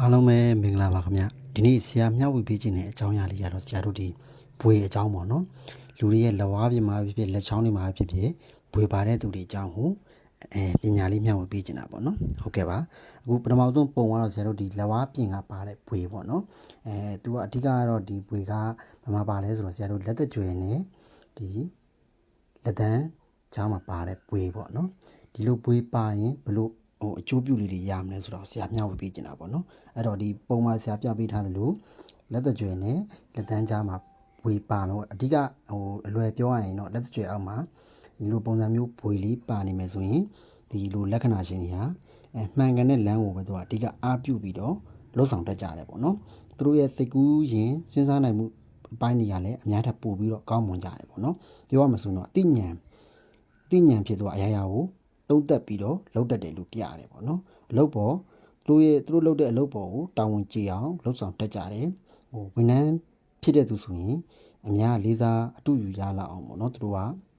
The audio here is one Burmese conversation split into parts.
အားလုံးပဲမင်္ဂလာပါခင်ဗျဒီနေ့ဆရာမျှဝေပေးခြင်းတဲ့အကြောင်းအရာလေးကတော့ဆရာတို့ဒီဘွေအကြောင်းပေါ့နော်လူတွေရဲ့လက်ဝါးပြင်မှာဖြစ်ဖြစ်လက်ချောင်းတွေမှာဖြစ်ဖြစ်ဘွေပါတဲ့သူတွေအကြောင်းကိုအဲပညာလေးမျှဝေပေးခြင်းတာပေါ့နော်ဟုတ်ကဲ့ပါအခုပထမဆုံးပုံကတော့ဆရာတို့ဒီလက်ဝါးပြင်ကပါတဲ့ဘွေပေါ့နော်အဲသူကအဓိကကတော့ဒီဘွေကဘာမှပါလဲဆိုတော့ဆရာတို့လက်သက်ကြွယ်နဲ့ဒီလက်တန်းချောင်းမှာပါတဲ့ဘွေပေါ့နော်ဒီလိုဘွေပါရင်ဘလို့ ဟိုအကျိုးပြုလေးတွေရမလဲဆိုတော့ဆရာမျှဝေပေးခြင်းတာပေါ့နော်အဲ့တော့ဒီပုံမှန်ဆရာပြပေးထားသလိုလက်သက်ကြွယ်နဲ့လက်တန်းချောင်းမှာဘွေပါတော့အဓိကဟိုအလွယ်ပြောရရင်တော့လက်သက်ကြွယ်အောက်မှာဒီလိုပုံစံမျိုးဘွေလေးပါနေမယ်ဆိုရင်ဒီလိုလက္ခဏာရှင်တွေဟာအဲမှန်ကန်တဲ့လမ်းကိုပဲသူကအဓိကအားပြုပြီးတော့လှုပ်ဆောင်တတ်ကြတယ်ပေါ့နော်သူတို့ရဲ့စိတ်ကူးရင်စဉ်းစားနိုင်မှုအပိုင်းတွေကလည်းအများထပ်ပို့ပြီးတော့ကောင်းမွန်ကြတယ်ပေါ့နော်ပြောရမှာဆိုတော့အသိဉာဏ်အသိဉာဏ်ဖြစ်သွားအရာရာကို သုံးသက်ပြီးတော့လှုပ်တတ်တယ်လို့ပြရတယ်ပေါ့နော်အလုပ်ပေါ်သူတို့ရဲ့သူတို့လုပ်တဲ့အလုပ်ပေါ်ကိုတာဝန်ကြည့်အောင်လှုပ်ဆောင်တတ်ကြတယ်ဟိုဝန်ထမ်းဖြစ်တဲ့သူဆိုရင်အများလေးစားအတူယူရလောက်အောင်ပေါ့နော်သူတို့က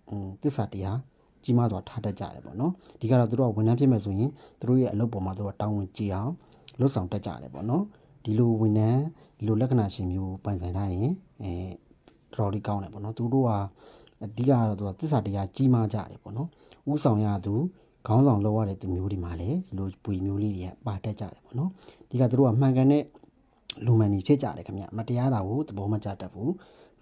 ဟိုတစ္ဆာတရားကြီးမားစွာထားတတ်ကြတယ်ပေါ့နော်ဒီကတော့သူတို့ကဝန်ထမ်းဖြစ်မဲ့ဆိုရင်သူတို့ရဲ့အလုပ်ပေါ်မှာသူတို့ကတာဝန်ကြည့်အောင်လှုပ်ဆောင်တတ်ကြတယ်ပေါ့နော်ဒီလိုဝန်ထမ်းဒီလိုလက္ခဏာရှင်မျိုးပိုင်ဆိုင်ထားရင်အဲတော်တော်လေးကောင်းတယ်ပေါ့နော်သူတို့ကအဓိကကတော့သူကတစ္ဆာတရားကြီးမားကြတယ်ပေါ့နော်ဥဆောင်ရသူ ခေါင်းဆောင်လုပ်ရတဲ့သူမျိုးတွေမှာလည်းဒီလိုပွေမျိုးလေးတွေကပါတတ်ကြတယ်ပေါ့နော်ဒီကသူတို့ကမှန်ကန်တဲ့လူမှန်တွေဖြစ်ကြတယ်ခင်ဗျမတရားတာကိုသဘောမကျတတ်ဘူး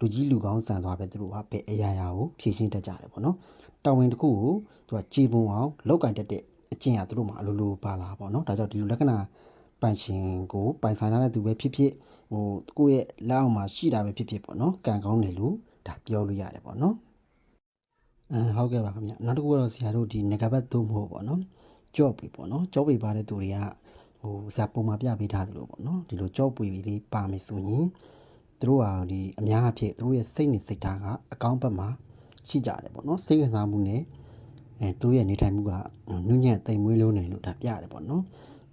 လူကြီးလူကောင်းဆန်သွားပဲသူတို့ကဘယ်အရာရာကိုဖြည့်ရှင်းတတ်ကြတယ်ပေါ့နော်တာဝန်တစ်ခုကိုသူကကြည်ပုံအောင်လောက်ကင်တတ်တဲ့အကျင့်အသူတို့မှာအလိုလိုပါလာပေါ့နော်ဒါကြောင့်ဒီလိုလက္ခဏာပိုင်ရှင်ကိုပိုင်ဆိုင်ရတဲ့သူပဲဖြစ်ဖြစ်ဟိုကိုယ့်ရဲ့လက်အောက်မှာရှိတာပဲဖြစ်ဖြစ်ပေါ့နော်ကံကောင်းတယ်လို့ဒါပြောလို့ရတယ်ပေါ့နော် အင်းဟုတ်ကဲ့ပါခင်ဗျနောက်တစ်ခုကတော့ဆရာတို့ဒီငကဘတ်သုံးဖို့ပေါ့နော်ကြော့ပြီပေါ့နော်ကြော့ပြီပါတဲ့သူတွေကဟိုဇာပုံမှာပြပေးထားသလိုပေါ့နော်ဒီလိုကြော့ပွေလေးပါမယ်ဆိုရင်သူတို့ဟာဒီအများအဖြစ်သူတို့ရဲ့စိတ်နဲ့စိတ်ဓာတ်ကအကောင်းဘက်မှာရှိကြတယ်ပေါ့နော်စိတ်ကစားမှုနဲ့အဲသူတို့ရဲ့နေထိုင်မှုကနုညံ့တိမ်မွေးလုံးနေလို့ဒါပြရတယ်ပေါ့နော်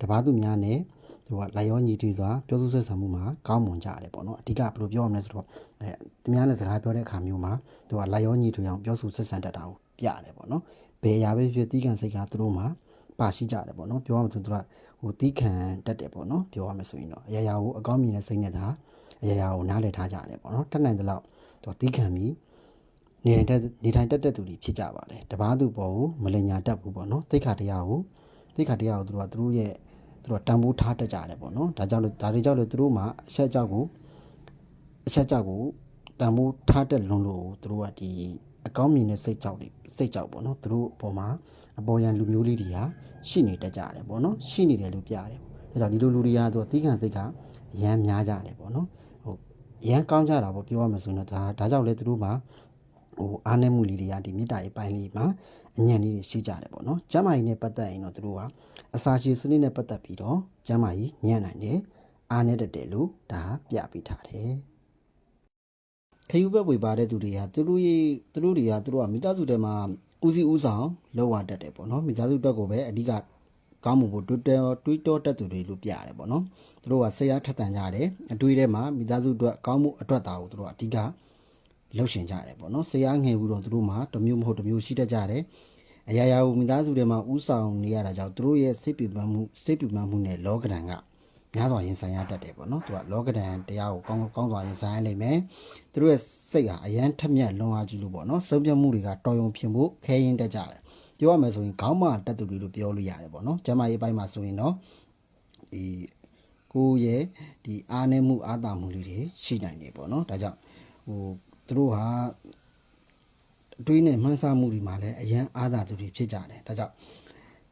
တပားသူများနဲ့သူကလိုက်ရောညီတူစွာပြောဆိုဆက်ဆံမှုမှာကောင်းမွန်ကြတယ်ပေါ့နော်အဓိကဘယ်လိုပြောရမလဲဆိုတော့အဲသူများနဲ့စကားပြောတဲ့အခါမျိုးမှာသူကလိုက်ရောညီတူအောင်ပြောဆိုဆက်ဆံတတ်တာကိုပြရတယ်ပေါ့နော်ဘယ်အရာပဲဖြစ်တီးခံစိတ်ကသူတို့မှာပါရှိကြတယ်ပေါ့နော်ပြောရမှာဆိုသူကဟိုတီးခံတတ်တယ်ပေါ့နော်ပြောရမှာဆိုရင်တော့အရာရာကိုအကောင်းမြင်တဲ့စိတ်နဲ့ဒါအရာရာကိုနားလည်ထားကြတယ်ပေါ့နော်တတ်နိုင်သလောက်သူကတီးခံပြီးနေထိုင်တတ်နေထိုင်တတ်တဲ့သူတွေဖြစ်ကြပါတယ်တပားသူပေါ်ကိုမလင်ညာတတ်ဘူးပေါ့နော်သိက္ခာတရားကိုသိက္ခာတရားကိုသူတို့ကသူတို့ရဲ့ သူတို့တန်ဖိုးထားတတ်ကြတယ်ပေါ့နော်ဒါကြောင့်လို့ဒါတွေကြောင့်လို့သူတို့မှာအချက်အကြောက်ကိုအချက်အကြောက်ကိုတန်ဖိုးထားတတ်လွန်းလို့သူတို့ကဒီအကောင်းမြင်တဲ့စိတ်ကြောက်တွေစိတ်ကြောက်ပေါ့နော်သူတို့အပေါ်မှာအပေါ်ယံလူမျိုးလေးတွေကရှိနေတတ်ကြတယ်ပေါ့နော်ရှိနေတယ်လို့ပြရတယ်ဒါကြောင့်ဒီလိုလူတွေကသူကသီးခံစိတ်ကအရန်များကြတယ်ပေါ့နော်ဟုတ်အရန်ကောင်းကြတာပေါ့ပြောရမှာဆိုရင်တော့ဒါဒါကြောင့်လေသူတို့မှာ ဟိုအားနည်းမှုလေးတွေကဒီမေတ္တာရေးပိုင်းလေးမှာအညံ့လေးတွေရှိကြတယ်ပေါ့နော်ကျမ်းမာရေးနဲ့ပတ်သက်ရင်တော့သူတို့ကအစာရှည်စနစ်နဲ့ပတ်သက်ပြီးတော့ကျမ်းမာရေးညံ့နိုင်တယ်အားနည်းတတ်တယ်လို့ဒါပြပေးထားတယ်ခယူဘက်ဝေပါတဲ့သူတွေကသူတို့ရေးသူတို့တွေကသူတို့ကမိသားစုထဲမှာဦးစီးဦးဆောင်လောက်ရတတ်တယ်ပေါ့နော်မိသားစုတက်ကိုပဲအဓိကကောင်းမှုဖို့တွေးတောတွေးတောတက်သူတွေလို့ပြရတယ်ပေါ့နော်သူတို့ကဆရာထက်တန်ကြတယ်အတွေးထဲမှာမိသားစုအတွက်ကောင်းမှုအတွက်တာကိုသူတို့ကအဓိက လှုပ်ရှင်ကြတယ်ပေါ့နော်ဆရာငယ်ဘူးတော့သူတို့မှာတစ်မျိုးမဟုတ်တစ်မျိုးရှိတတ်ကြတယ်အရာရာကိုမိသားစုထဲမှာဦးဆောင်နေရတာကြောင့်သူတို့ရဲ့စိတ်ပြပန်းမှုစိတ်ပြပန်းမှုနဲ့လောကဒဏ်ကများစွာရင်ဆိုင်ရတတ်တယ်ပေါ့နော်သူကလောကဒဏ်တရားကိုကောင်းကောင်းစွာရင်ဆိုင်ရလိမ့်မယ်သူတို့ရဲ့စိတ်ဟာအရန်ထက်မြက်လွန်အားကြီးလို့ပေါ့နော်ဆုံးဖြတ်မှုတွေကတော်ရုံဖြစ်ဖို့ခဲရင်တက်ကြတယ်ပြောရမယ်ဆိုရင်ခေါင်းမတက်သူတွေလို့ပြောလို့ရတယ်ပေါ့နော်ကျမရေးပိုင်းမှာဆိုရင်တော့ဒီကိုယ့်ရဲ့ဒီအားနည်းမှုအားသာမှုလေးတွေရှိနိုင်တယ်ပေါ့နော်ဒါကြောင့်ဟို သူတို့ဟာအတွေးနဲ့မှန်းဆမှုတွေမှာလည်းအရန်အားသာသူတွေဖြစ်ကြတယ်ဒါကြောင့်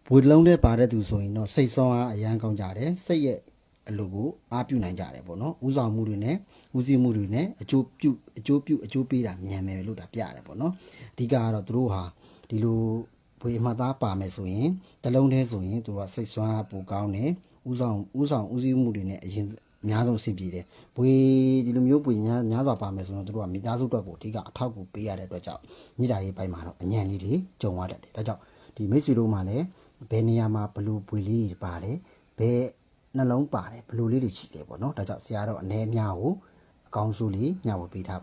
ဘွေလုံးနဲ့ပါတဲ့သူဆိုရင်တော့စိတ်ဆောင်းအားအရန်ကောင်းကြတယ်စိတ်ရဲ့အလိုကိုအားပြုနိုင်ကြတယ်ပေါ့နော်ဥဆောင်မှုတွေနဲ့ဦးစီးမှုတွေနဲ့အကျိုးပြုအကျိုးပြုအကျိုးပေးတာမြန်မယ်လို့ဒါပြရတယ်ပေါ့နော်အဓိကကတော့သူတို့ဟာဒီလိုဘွေအမှတ်သားပါမယ်ဆိုရင်တလုံးတည်းဆိုရင်သူကစိတ်ဆွမ်းအားပိုကောင်းတယ်ဥဆောင်ဥဆောင်ဦးစီးမှုတွေနဲ့အရင် အများဆုံးအဆင်ပြေတယ်။ဘွေဒီလိုမျိုးဘွေများများစွာပါမယ်ဆိုတော့တို့ကမိသားစုအတွက်ကိုအဓိကအထောက်အကူပေးရတဲ့အတွက်ကြောင့်မိသားရေးပိုင်းမှာတော့အညံလေးတွေကြုံရတတ်တယ်။ဒါကြောင့်ဒီမိတ်ဆွေတို့မှလည်းဘယ်နေရာမှာဘလို့ဘွေလေးတွေပါတယ်ဘယ်နှလုံးပါတယ်ဘလို့လေးတွေရှိလဲပေါ့နော်။ဒါကြောင့်ဆရာတော့အနေအများကိုအကောင်းဆုံးလေးမျှဝေပေးထား